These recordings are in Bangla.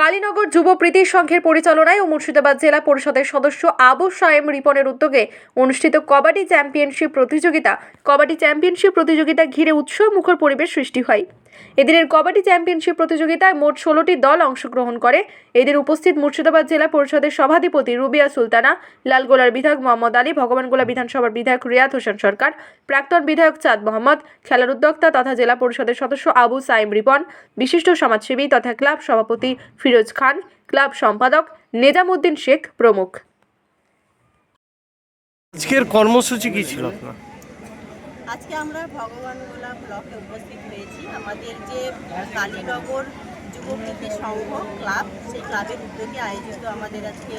কালীনগর যুব প্রীতি সংঘের পরিচালনায় ও মুর্শিদাবাদ জেলা পরিষদের সদস্য আবু সায়েম রিপনের উদ্যোগে অনুষ্ঠিত কবাডি চ্যাম্পিয়নশিপ প্রতিযোগিতা। কবাডি চ্যাম্পিয়নশিপ প্রতিযোগিতা ঘিরে উৎসব মুখর পরিবেশ সৃষ্টি হয়। এদিনের কবাডি চ্যাম্পিয়নশিপ প্রতিযোগিতায় মোট ষোলোটি দল অংশগ্রহণ করে। এদিন উপস্থিত মুর্শিদাবাদ জেলা পরিষদের সভাধিপতি রুবিয়া সুলতানা, লালগোলার বিধায়ক মোহাম্মদ আলী, ভগবানগোলা বিধানসভার বিধায়ক রিয়াদ হোসেন সরকার, প্রাক্তন বিধায়ক চাঁদ মোহাম্মদ, খেলার উদ্যোক্তা তথা জেলা পরিষদের সদস্য আবু সাইম রিপন, বিশিষ্ট সমাজসেবী তথা ক্লাব সভাপতি ফিরোজ খান, ক্লাব সম্পাদক নেজামুদ্দিন শেখ প্রমুখ। আজকের কর্মসূচি কি ছিল আপনার? আজকে আমরা ভগবানগোলা ব্লকে উপস্থিত হয়েছি। আমাদের যে কালীনগর যুবকৃতি সংঘ ক্লাব, সেই ক্লাবের উদ্যোগে আয়োজিত আমাদের আজকে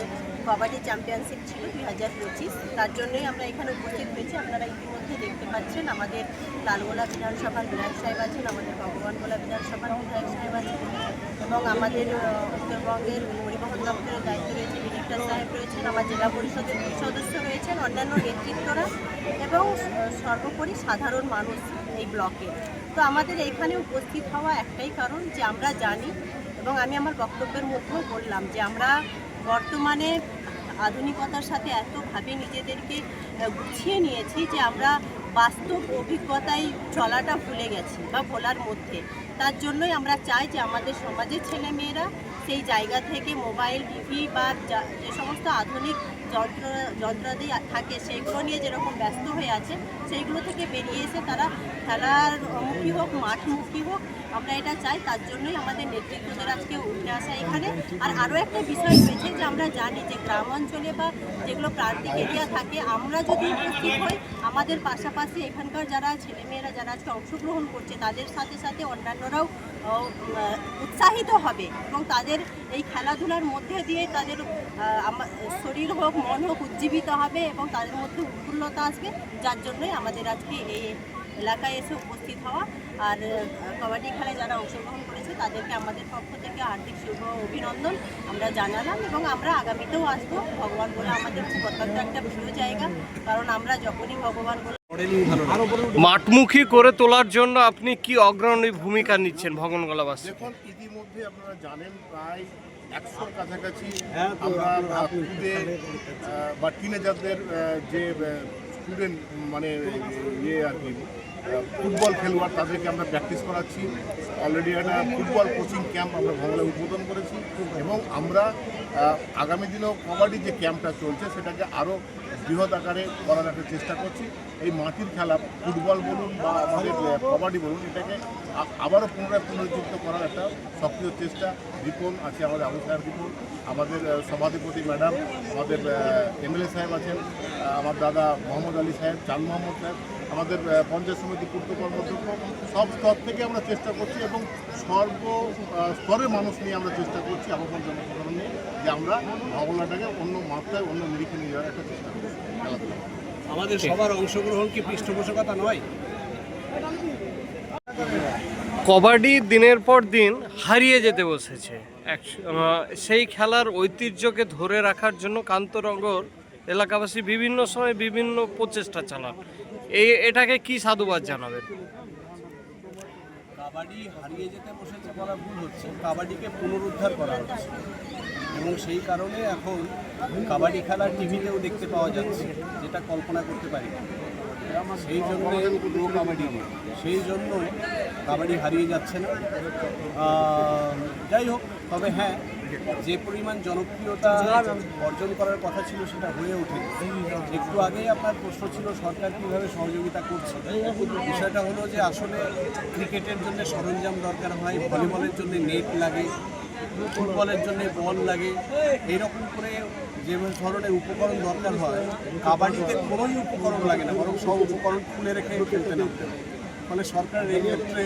কবাডি চ্যাম্পিয়নশিপ ছিল দুই হাজার পঁচিশ। তার জন্যই আমরা এখানে উপস্থিত হয়েছি। আপনারা ইতিমধ্যে দেখতে পাচ্ছেন আমাদের লালগোলা বিধানসভার বিধায়ক সাহেব আছেন, আমাদের ভগবানগোলা বিধানসভার বিধায়ক সাহেব আছেন এবং আমাদের উত্তরবঙ্গের পরিবহন দপ্তরের দায়িত্ব রয়েছে রয়েছেন, আমার জেলা পরিষদের সদস্য রয়েছেন, অন্যান্য নেতৃত্বরা এবং সর্বোপরি সাধারণ মানুষ এই ব্লকে। তো আমাদের এখানে উপস্থিত হওয়া একটাই কারণ যে আমরা জানি এবং আমি আমার বক্তব্যের মধ্যেও বললাম যে আমরা বর্তমানে আধুনিকতার সাথে এতভাবে নিজেদেরকে গুছিয়ে নিয়েছি যে আমরা বাস্তব অভিজ্ঞতায় চলাটা ভুলে গেছে বা ভোলার মধ্যে। তার জন্যই আমরা চাই যে আমাদের সমাজের ছেলেমেয়েরা সেই জায়গা থেকে মোবাইল, টিভি বা যা- যে সমস্ত আধুনিক যন্ত্র, যন্ত্রাদি থাকে, সেগুলো নিয়ে যেরকম ব্যস্ত হয়ে আছে, সেইগুলো থেকে বেরিয়ে এসে তারা খেলার মুখী হোক, মাঠমুখী হোক, আমরা এটা চাই। তার জন্যই আমাদের নেতৃত্বদের আজকে উঠে আসা এখানে। আর আরও একটা বিষয় রয়েছে যে আমরা জানি যে গ্রাম অঞ্চলে বা যেগুলো প্রান্তিক এরিয়া থাকে, আমরা যদি উপস্থিত হই, আমাদের পাশাপাশি এখানকার যারা ছেলেমেয়েরা যারা আজকে অংশগ্রহণ করছে, তাদের সাথে সাথে অন্যান্যরাও উৎসাহিত হবে এবং তাদের এই খেলাধুলার মধ্যে দিয়ে তাদের শরীর হোক মন হোক উজ্জীবিত হবে এবং তাদের মধ্যে উৎফুল্লতা আসবে যার জন্যই আমাদের আজকে এই এলাকায় এসে উপস্থিত হওয়া। আর কবাডি খেলায় যারা অংশগ্রহণ করেছে তাদেরকে আমাদের পক্ষ থেকে হার্দিক শুভ অভিনন্দন। আমরা জানালাম এবং আমরা আগামীতেও আসব। ভগবান বলে আমাদের খুব অত্যন্ত একটা প্রিয় জায়গা। কারণ আমরা যখনই ভগবান বলে মাঠমুখী করে তোলার জন্য আপনি কি অগ্রণী ভূমিকা নিচ্ছেন ভগনগোলাবাসী দেখুন ইতিমধ্যে আপনারা জানেন প্রায় একশোর কাছাকাছি আমরা স্টুডেন্ট বা টিনেজারদের যে স্টুডেন্ট মানে ইয়ে আর কি ফুটবল খেলোয়াড় তাদেরকে আমরা প্র্যাকটিস করাচ্ছি। অলরেডি একটা ফুটবল কোচিং ক্যাম্প আমরা ভাঙলে উদ্বোধন করেছি এবং আমরা আগামী দিনেও কবাডি যে ক্যাম্পটা চলছে সেটাকে আরও বৃহৎ আকারে করার একটা চেষ্টা করছি। এই মাটির খেলা, ফুটবল বলুন বা আমাদের কবাডি বলুন, এটাকে আবারও পুনরায় পুনরুজ্জীবিত করার একটা সক্রিয় চেষ্টা। রিপন আছে আমাদের আবু সাহেব রিপন, আমাদের সভাধিপতি ম্যাডাম, আমাদের এমএলএ সাহেব আছেন আমার দাদা মোহাম্মদ আলী সাহেব চাঁদ মোহাম্মদ সাহেব আমাদের পঞ্চায়েত সমিতি পূর্ত কর্মধ্যক্ষ সব স্তর থেকে আমরা চেষ্টা করছি এবং সর্ব স্তরের মানুষ নিয়ে আমরা চেষ্টা করছি আবহাওয়ার জনসাধারণ নিয়ে যে আমরা ভগলাটাকে অন্য মাত্রায় অন্য নিরিখে নিয়ে যাওয়ার একটা চেষ্টা করছি খেলাধুলা। আমাদের সবার অংশগ্রহণ কি পৃষ্ঠপোষকতা নয়? কবাডি দিনের পর দিন হারিয়ে যেতে বসেছে। সেই খেলার ঐতিহ্যকে ধরে রাখার জন্য কান্তনগর এলাকাবাসী বিভিন্ন সময় বিভিন্ন প্রচেষ্টা চালান। এই, এটাকে কি সাধুবাদ জানাবেন কাবাডি হারিয়ে যেতে বসেছে বলা ভুল হচ্ছে কাবাডিকে পুনরুদ্ধার করা হচ্ছে এবং সেই কারণে এখন কাবাডি খেলা টিভিতেও দেখতে পাওয়া যাচ্ছে, যেটা কল্পনা করতে পারি। সেই জন্য প্রো কাবাডি। সেই জন্য কাবাডি হারিয়ে যাচ্ছে না যাই হোক, তবে হ্যাঁ যে পরিমাণ জনপ্রিয়তা অর্জন করার কথা ছিল সেটা হয়ে ওঠে। একটু আগেই আপনার প্রশ্ন ছিল সরকার কীভাবে সহযোগিতা করছে? বিষয়টা হলো যে আসলে ক্রিকেটের জন্য সরঞ্জাম দরকার হয় ভলিবলের জন্য নেট লাগে ফুটবলের জন্য বল লাগে। এইরকম করে যে ধরনের উপকরণ দরকার হয় কাবাডিতে কোনোই উপকরণ লাগে না বরং সব উপকরণ খুলে রেখে খেলতে নামতে ফলে সরকারের এই ক্ষেত্রে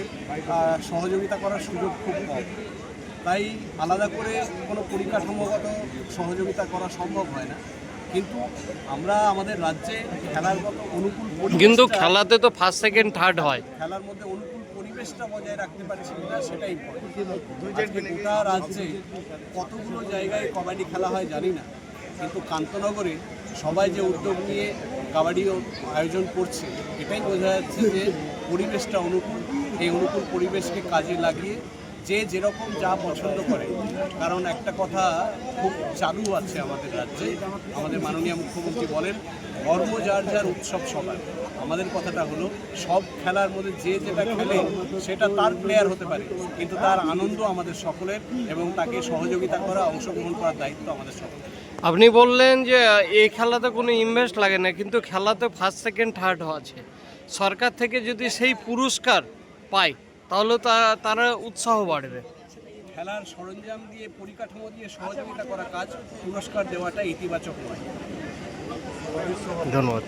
সহযোগিতা করার সুযোগ খুব কম। তাই আলাদা করে কোনো পরিকাঠামোগত সহযোগিতা করা সম্ভব হয় না। কিন্তু আমরা আমাদের রাজ্যে খেলার মতো অনুকূল কিন্তু খেলাতে তো ফার্স্ট সেকেন্ড থার্ড হয়। খেলার মধ্যে অনুকূল পরিবেশটা বজায় রাখতে পারছি কিনা সেটাই গোটা রাজ্যে কতগুলো জায়গায় কবাডি খেলা হয় জানি না কিন্তু কান্তনগরে সবাই যে উদ্যোগ নিয়ে কাবাডি আয়োজন করছে এটাই বোঝা যাচ্ছে যে পরিবেশটা অনুকূল। এই অনুকূল পরিবেশকে কাজে লাগিয়ে যে যেরকম যা পছন্দ করে। কারণ একটা কথা খুব চালু আছে আমাদের রাজ্যে, আমাদের মাননীয় মুখ্যমন্ত্রী বলেন, ধর্ম যার যার উৎসব সবার। আমাদের কথাটা হলো, সব খেলার মধ্যে যে যেটা খেলে সেটা তার প্লেয়ার হতে পারে, কিন্তু তার আনন্দ আমাদের সকলের এবং তাকে সহযোগিতা করা, অংশগ্রহণ করার দায়িত্ব আমাদের সকলের। আপনি বললেন যে এই খেলাতে কোনো ইনভেস্ট লাগে না, কিন্তু খেলাতে ফার্স্ট সেকেন্ড থার্ড আছে। সরকার থেকে যদি সেই পুরস্কার পায় তাহলে তা- তারা উৎসাহ বাড়বে। খেলার সরঞ্জাম দিয়ে পরিকাঠামো দিয়ে সহযোগিতা করা কাজ পুরস্কার দেওয়াটা ইতিবাচক নয়। ধন্যবাদ।